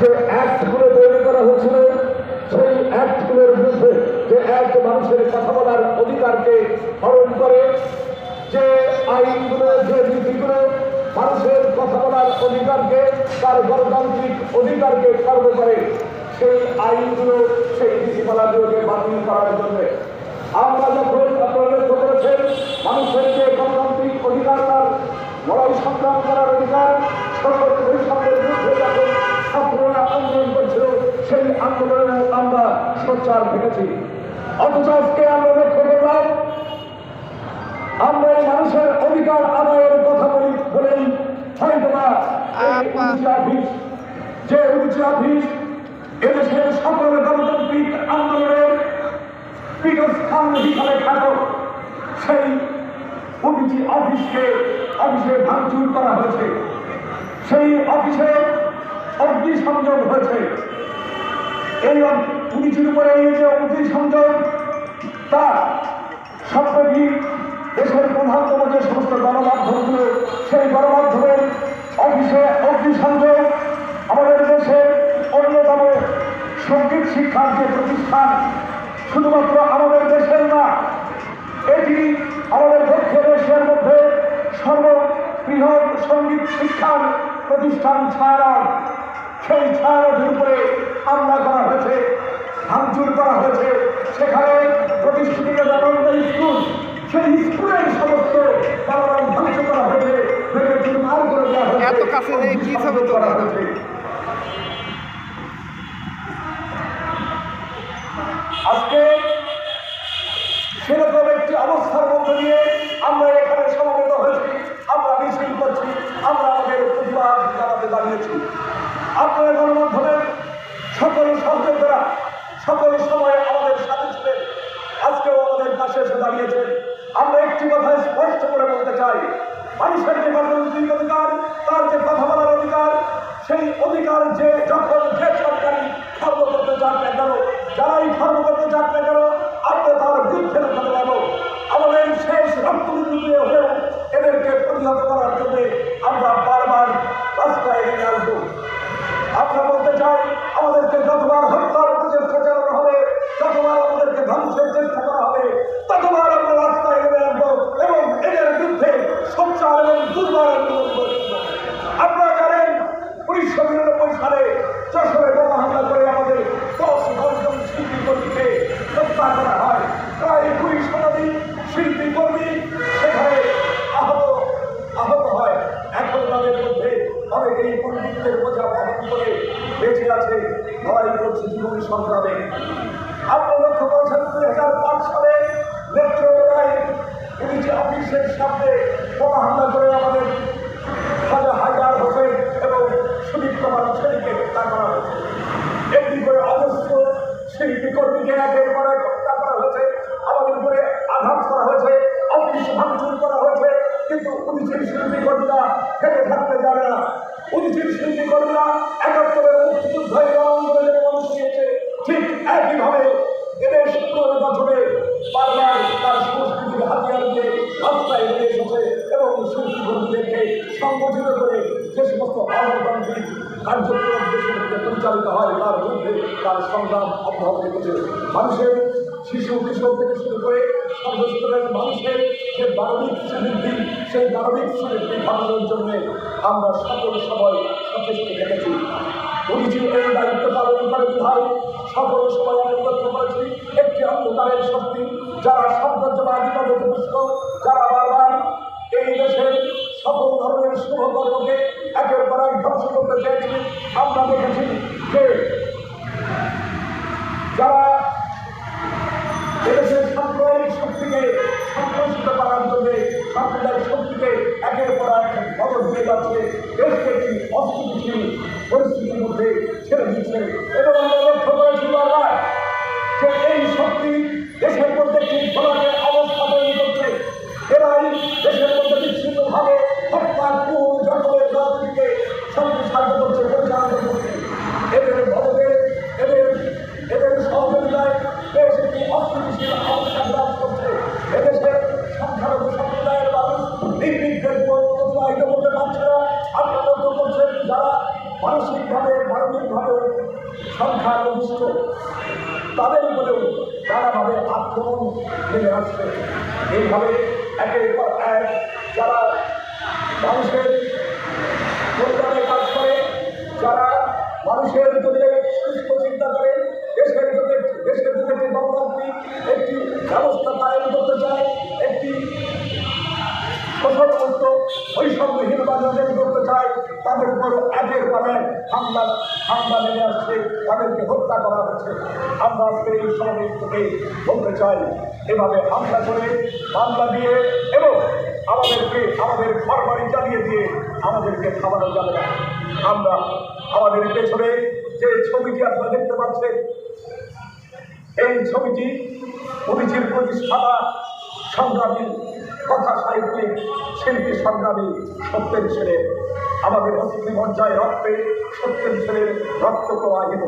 যে অ্যাক্টগুলো তৈরি করা হয়েছিল সেই অ্যাক্টগুলোর বিরুদ্ধে যে এক মানুষের কথা বলার অধিকারকে হরণ করে, যে আইনগুলো, যে নীতিগুলো মানুষের কথা বলার অধিকারকে, তার গণতান্ত্রিক অধিকারকে খর্ব করে, সেই আইনগুলো, সেই নীতিমালাগুলোকে বাতিল করার জন্য আমরা যখন আপনারা লক্ষ্য করেছেন মানুষের যে গণতান্ত্রিক অধিকার তার লড়াই সংগ্রাম করার অধিকার সর্বোচ্চ বৈষম্যের বিরুদ্ধে যখন ছাত্ররা আন্দোলন করছিল সেই আন্দোলনে আমরা সোচ্চার থেকেছি অথচ আজকে আমরা লক্ষ্য করলাম আমরা মানুষের অধিকার আদায়ের কথা বলি বলেই হয়তো না এই আপা। উচ্চ অফিস যে অফিস এদেশের সকল গণতান্ত্রিক আন্দোলনের পীঠস্থান হিসাবে খ্যাত সেই অফিসি অফিসকে অফিসে ভাঙচুর করা হয়েছে। সেই অফিসে অগ্নিসংযোগ হয়েছে। এই পুলিশের উপরে এই যে অগ্নিসংযোগ তা সম্প্রতি দেশের প্রধানতম যে সমস্ত গণমাধ্যমগুলো সেই গণমাধ্যমের অফিসে অগ্নিসংযোগ আমাদের দেশের অন্যতম সংগীত শিক্ষার যে প্রতিষ্ঠান, শুধুমাত্র আমাদের দেশের না, এটি আমাদের দক্ষিণ এশিয়ার মধ্যে সর্ববৃহৎ সংগীত শিক্ষার প্রতিষ্ঠান ছায়ানট সেই ছায়ানটের উপরে হামলা করা হয়েছে ভাঙচুর করা হয়েছে সেখানে প্রতিষ্ঠিত স্কুল সেই স্কুলের সমস্ত বানান ধ্বংস হয়েছে এত কাছে নেই, কি? করা হয়েছে আজকে সেরকম একটি অবস্থার মধ্য দিয়ে আমরা এখানে সমবেত হয়েছি আমরা মিছিল করছি আমরা আমাদের প্রতিবাদ জানাতে দাঁড়িয়েছি আপনারা গণমাধ্যমের সকল সহযোগীরা সকল সময় আমাদের সাথে ছিলেন আজকেও আমাদের পাশে এসে দাঁড়িয়েছেন আমরা একটি কথা স্পষ্ট করে বলতে চাই। মানুষের যে গণতান্ত্রিক অধিকার, তার যে কথা বলার অধিকার, সেই অধিকার যে যখন যে সরকারি খর্ব করতে চান না কেন, যারাই খর্ব করতে চান না কেন, আমরা তার বিরুদ্ধে কথা বলব আমাদের শেষ রক্তবিন্দু দিয়ে হলেও এদেরকে প্রতিহত করার জন্য আমরা বারবার রাস্তায় নেমে আসব। আমরা বলতে চাই, আমাদেরকে যতবার বেঁচে আছে, লড়াই করছে জীবন সংগ্রামে। আপনারা লক্ষ্য করেছেন দুই হাজার পাঁচ সালে নেত্রকোনায় পুলিশ অফিসের সামনে বোমা হামলা করে আমাদের খাজা হায়দার হোসেন এবং সুদীপ কুমার ছেলেকে হত্যা করা হয়েছে। করে অজস্র শিল্পী কর্মীকে একের পর এক হত্যা করা হয়েছে, আমাদের উপরে আঘাত করা হয়েছে, অফিস ভাঙচুর করা হয়েছে, কিন্তু পুলিশের শিল্পী কর্মীরা থেকে থাকতে যাবে না। পুলিশের শিল্পী কর্মীরা একাত্তরের মুক্তিযুদ্ধ আন্দোলনের মানুষ নিয়েছে ঠিক একইভাবে এদের বছরে বারবার তার সংস্কৃতির হাতিয়ার দিয়ে রাস্তায় এগিয়ে এসেছে এবং কর্মীদেরকে সংগঠিত করে যে সমস্ত গণতান্ত্রিক কার্যক্রম দেশের পরিচালিত হয় তার বিরুদ্ধে তার সংগ্রাম অব্যাহত রেখেছে মানুষের শিশু কিশোর থেকে শুরু করে সর্বস্তরের মানুষের যে মানবিক সমৃদ্ধি সেই মানবিক সমৃদ্ধি ঘটানোর জন্য আমরা সকল সময় সচেষ্ট থেকেছি এই দায়িত্ব পালন সময় আমি লক্ষ্য করেছি শক্তি যারা সাম্রাজ্যবাদী পদে পুষ্ট যারা বারবার এই দেশের সকল ধরনের শুভকর্মকে একের পর এক ধ্বংস আমরা দেখেছি যে যারা এদেশের সাম্প্রদায়িক শক্তিকে সন্ত্রস্ত করার সাম্প্রদায়িক শক্তিকে একের পর এক মদত দিয়ে যাচ্ছে। দেশকে একটি অস্থিতিশীল পরিস্থিতির মধ্যে ছেড়ে দিচ্ছে। এবং আমরা লক্ষ্য করেছি বারবার যে এই শক্তি দেশের মধ্যে একটি ঘোলাটে অবস্থা তৈরি করছে। এরাই দেশের মধ্যে বিচ্ছিন্নভাবে হত্যা খুন জঙ্গলের রাজনীতিকে সম্প্রসারিত করছে পরিচালনা করছে। মানুষ নির্বিঘ্নের প্রতিবাহিত করতে পারছে না আপনারা লক্ষ্য করছেন যারা মানসিকভাবে, মানবিকভাবে সংখ্যা গরিষ্ঠ তাদের উপরেও নানাভাবে আক্রমণ নেমে আসছে। এইভাবে একের এক যারা মানুষের কল্যাণে কাজ করে, যারা মানুষের একের পর এক হামলা হামলা নেমে আসছে, তাদেরকে হত্যা করা হচ্ছে। আমরা আজকে এই সমাবেশ থেকে বলতে চাই, এভাবে হামলা করে মামলা দিয়ে এবং আমাদেরকে আমাদের ঘর বাড়ি জ্বালিয়ে দিয়ে আমাদেরকে খাওয়ানো যাবে না। আমরা আমাদের পেছনে যে ছবিটি আপনারা দেখতে পাচ্ছেন, এই ছবিটি অভিজির প্রতিষ্ঠাতা সংগ্রামী কথা সাহিত্যিক শিল্পী সংগ্রামী সত্যের ছেলে। আমাদের অতিথি পর্যায়ে রক্তে সত্যের ছেলের রক্ত প্রবাহিত।